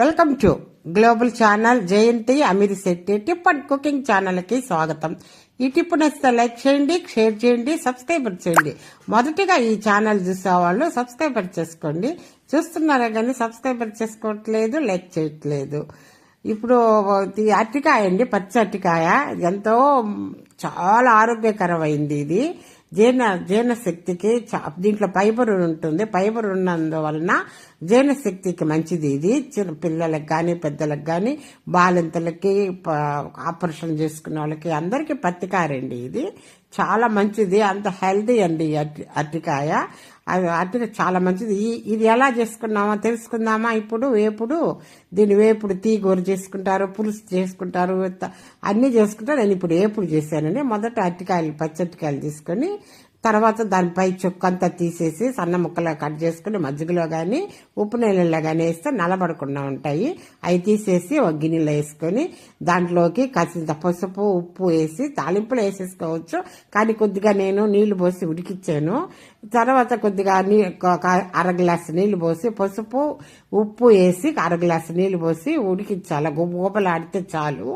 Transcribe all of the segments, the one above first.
Welcome to global channel Jayanthi Ameer Shetty tip and cooking ఛానల్కి స్వాగతం. ఈ tip నచ్చితే లైక్ చేయండి షేర్ చేయండి సబ్స్క్రైబర్ చేయండి. మొదటిగా ఈ ఛానల్ చూసేవాళ్ళు సబ్స్క్రైబర్ చేసుకోండి. చూస్తున్నారా కానీ సబ్స్క్రైబర్ చేసుకోవట్లేదు లైక్ చేయట్లేదు. ఇప్పుడు అరటికాయ అండి పచ్చి అరటికాయ. ఎంతో చాలా ఆరోగ్యకరమైంది ఇది. జీర్ణ జీర్ణశక్తికి చా- దీంట్లో ఫైబర్ ఉంటుంది. ఫైబర్ ఉన్నందువలన జీర్ణశక్తికి మంచిది ఇది. చిన్న పిల్లలకు కానీ పెద్దలకు కానీ బాలింతలకి ఆపరేషన్ చేసుకున్న వాళ్ళకి అందరికీ పత్తికారండి ఇది. చాలా మంచిది. అంత హెల్దీ అండి అరటి అరటికాయ అది అరటికాయ చాలా మంచిది. ఇది ఎలా చేసుకున్నామా తెలుసుకుందామా? ఇప్పుడు వేపుడు దీని వేపుడు తీగూర చేసుకుంటారు పులుసు చేసుకుంటారు అన్నీ చేసుకుంటారు నేను ఇప్పుడు వేపుడు చేశానండి. మొదట అరటికాయలు పచ్చి అరటికాయలు తీసుకొని తర్వాత దానిపై చుక్కంతా తీసేసి సన్న ముక్కలా కట్ చేసుకుని మజ్జిగలో కానీ ఉప్పు నీళ్ళలో కానీ వేస్తే నలబడకుండా ఉంటాయి. అవి తీసేసి ఒక గిన్నెలో వేసుకొని దాంట్లోకి కాసింత పసుపు ఉప్పు వేసి తాలింపులు వేసేసుకోవచ్చు. కానీ కొద్దిగా నేను నీళ్ళు పోసి ఉడికిచ్చాను. తర్వాత కొద్దిగా నీ ఒక అర గ్లాసు నీళ్ళు పోసి పసుపు ఉప్పు వేసి అర గ్లాసు నీళ్ళు పోసి ఉడికించాలి. గుబగుబలాడితే చాలు.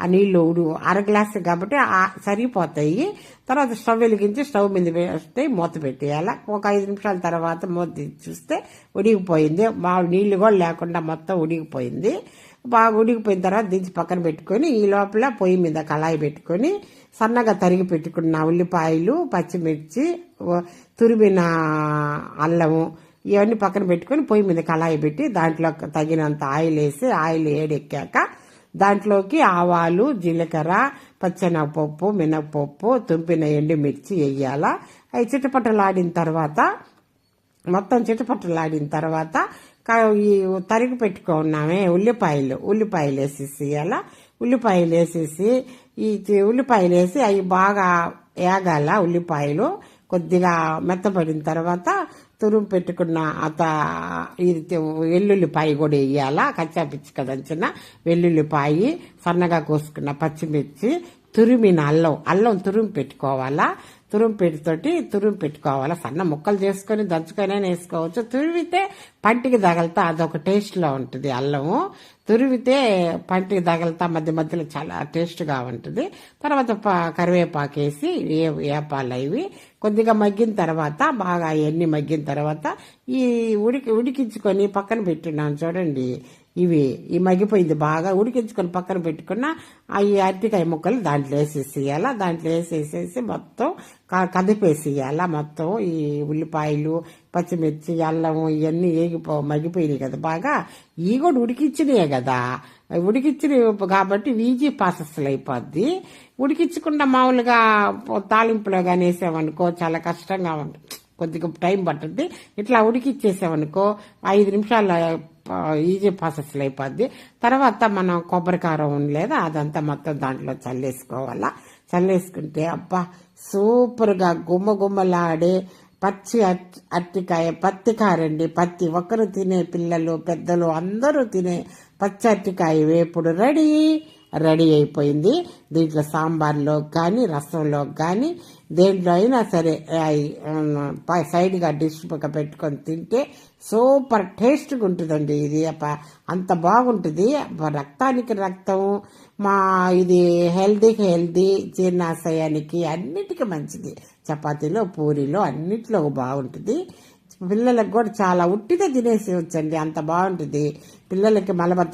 ఆ నీళ్ళు ఉడు అర గ్లాస్ కాబట్టి ఆ సరిపోతాయి. తర్వాత స్టవ్ వెలిగించి స్టవ్ మీద వేస్తే మూత పెట్టేయాలి. ఒక ఐదు నిమిషాల తర్వాత మూత చూస్తే ఉడికిపోయింది. మా నీళ్ళు కూడా లేకుండా మొత్తం ఉడికిపోయింది. బాగా ఉడికిపోయిన తర్వాత దించి పక్కన పెట్టుకొని ఈ లోపల పొయ్యి మీద కళాయి పెట్టుకొని సన్నగా తరిగి పెట్టుకున్న ఉల్లిపాయలు పచ్చిమిర్చి తురిమిన అల్లము ఇవన్నీ పక్కన పెట్టుకొని పొయ్యి మీద కళాయి పెట్టి దాంట్లో తగినంత ఆయిల్ వేసి ఆయిల్ ఏడెక్కాక దాంట్లోకి ఆవాలు జీలకర్ర పచ్చెనగపప్పు మినపప్పు తుంపిన ఎండుమిర్చి వేయాల. అవి చిటపటలాడిన తర్వాత మొత్తం చిటపటలాడిన తర్వాత ఈ తరిగి పెట్టుకున్నామే ఉల్లిపాయలు. ఉల్లిపాయలు వేసేసి అలా ఉల్లిపాయలు వేసేసి ఈ ఉల్లిపాయలు వేసి అవి బాగా వేగాల ఉల్లిపాయలు. కొద్దిగా మెత్తపడిన తర్వాత తురుము పెట్టుకున్న అత ఇది వెల్లుల్లిపాయ కూడా వేయాలా? కచ్చా పిచ్చిక దంచిన వెల్లుల్లిపాయి సన్నగా కోసుకున్న పచ్చిమిర్చి తురిమిన అల్లం అల్లం తురుము పెట్టుకోవాలా? తురుంపిడితోటి పెట్టుతోటి తురుము సన్న ముక్కలు చేసుకొని దంచుకొని వేసుకోవచ్చు. తురిమితే పంటికి తగలతా అదొక టేస్ట్లో ఉంటుంది అల్లము. తురిమితే పంటికి తగలతా మధ్య మధ్యలో చాలా టేస్ట్గా ఉంటుంది. తర్వాత ప- కరివేపాకు వేసి ఏ- వేపాలు అవి. కొద్దిగా మగ్గిన తర్వాత బాగా ఎన్ని మగ్గిన తర్వాత ఈ ఉడికి ఉడికించుకొని పక్కన పెట్టున్నాను చూడండి. ఇవి ఈ మగ్గిపోయింది బాగా ఉడికించుకొని పక్కన పెట్టుకున్న ఈ అరటికాయ ముక్కలు దాంట్లో వేసేసేయాల? దాంట్లో వేసేసేసి మొత్తం క- కదిపేసేయాల? మొత్తం ఈ ఉల్లిపాయలు పచ్చిమిర్చి అల్లం ఇవన్నీ ఏగిపో మగ్గిపోయినాయి కదా బాగా. ఈ కూడా ఉడికించినాయే కదా. ఉడికించిన కాబట్టి ఈజీ ప్రాసెస్లు అయిపోద్ది. ఉడికించకుండా మామూలుగా తాలింపులో కానీ వేసామనుకో చాలా కష్టంగా ఉంటుంది. కొద్దిగా టైం పట్టుద్ది. ఇట్లా ఉడికిచ్చేసామనుకో ఐదు నిమిషాల ఈజీ ప్రాసెస్లో అయిపోద్ది. తర్వాత మనం కొబ్బరికారం లేదా అదంతా మొత్తం దాంట్లో చల్లేసుకోవాలా. చల్లేసుకుంటే అబ్బా సూపర్గా గుమ్మ గుమ్మలాడే పచ్చి అట్టికాయ అరటికాయ పత్తి కారండి. పత్తి ఒక్కరు తినే పిల్లలు పెద్దలు అందరూ తినే పచ్చి అరటికాయ వేపుడు రెడీ. రెడీ అయిపోయింది. దీంట్లో సాంబార్లో కానీ రసంలో కానీ దేంట్లో అయినా సరే సైడ్గా డిష్ పక్క పెట్టుకొని తింటే సూపర్ టేస్ట్గా ఉంటుందండి ఇది. అంత బాగుంటుంది. రక్తానికి రక్తం మా ఇది హెల్దీకి హెల్దీ జీర్ణాశయానికి అన్నిటికీ మంచిది. చపాతీలో పూరీలో అన్నిట్లో బాగుంటుంది. పిల్లలకు కూడా చాలా ఉట్టిగా తినేసి వచ్చండి. అంత బాగుంటుంది. పిల్లలకి మలబద్ధ